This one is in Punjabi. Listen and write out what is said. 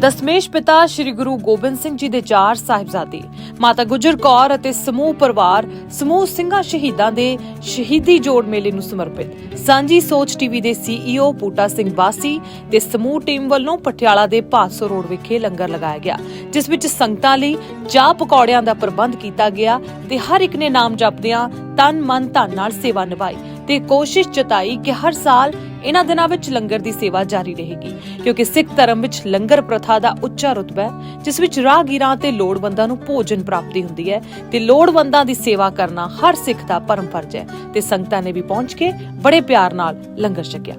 ਦਸਮੇਸ਼ ਪਿਤਾ ਸ੍ਰੀ ਗੁਰੂ ਗੋਬਿੰਦ ਸਿੰਘ ਜੀ ਦੇ ਚਾਰ ਸਾਹਿਬਜ਼ਾਦੇ, ਮਾਤਾ ਗੁਜਰ ਕੌਰ ਅਤੇ ਸਮੂਹ ਪਰਿਵਾਰ, ਸਮੂਹ ਸਿੰਘਾਂ ਸ਼ਹੀਦਾਂ ਦੇ ਸ਼ਹੀਦੀ ਜੋੜ ਮੇਲੇ ਨੂੰ ਸਮਰਪਿਤ। ਸਾਂਝੀ ਸੋਚ ਟੀਵੀ ਦੇ ਸੀਈਓ ਪੂਟਾ ਸਿੰਘ ਬਾਸੀ ਤੇ ਸਮੂਹ ਟੀਮ ਵੱਲੋਂ ਪਟਿਆਲਾ ਦੇ ਭਾਦਸੋ ਰੋਡ ਵਿਖੇ ਲੰਗਰ ਲਗਾਇਆ ਗਿਆ, ਜਿਸ ਵਿੱਚ ਸੰਗਤਾਂ ਲਈ ਚਾਹ ਪਕੌੜਿਆਂ ਦਾ ਪ੍ਰਬੰਧ ਕੀਤਾ ਗਿਆ ਤੇ ਹਰ ਇੱਕ ਨੇ ਨਾਮ ਜਪਦਿਆਂ ਤਨ ਮਨ ਧਨ ਨਾਲ ਸੇਵਾ ਨਿਭਾਈ। ਤੇ ਕੋਸ਼ਿਸ਼ ਜਤਾਈ ਕਿ ਹਰ ਸਾਲ ਇਹਨਾਂ ਦਿਨਾਂ ਵਿੱਚ ਲੰਗਰ ਦੀ ਸੇਵਾ ਜਾਰੀ ਰਹੇਗੀ, ਕਿਉਂਕਿ ਸਿੱਖ ਧਰਮ ਵਿੱਚ ਲੰਗਰ ਪ੍ਰਥਾ ਦਾ ਉੱਚਾ ਰੁਤਬਾ ਹੈ, ਜਿਸ ਵਿੱਚ ਰਾਹਗੀਰਾਂ ਤੇ ਲੋੜਵੰਦਾਂ ਨੂੰ ਭੋਜਨ ਪ੍ਰਾਪਤੀ ਹੁੰਦੀ ਹੈ ਤੇ ਲੋੜਵੰਦਾਂ ਦੀ ਸੇਵਾ ਕਰਨਾ ਹਰ ਸਿੱਖ ਦਾ ਪਰਮ ਫਰਜ਼ ਹੈ ਤੇ ਸੰਗਤਾਂ ਨੇ ਵੀ ਪਹੁੰਚ ਕੇ ਬੜੇ ਪਿਆਰ ਨਾਲ ਲੰਗਰ ਛਕਿਆ।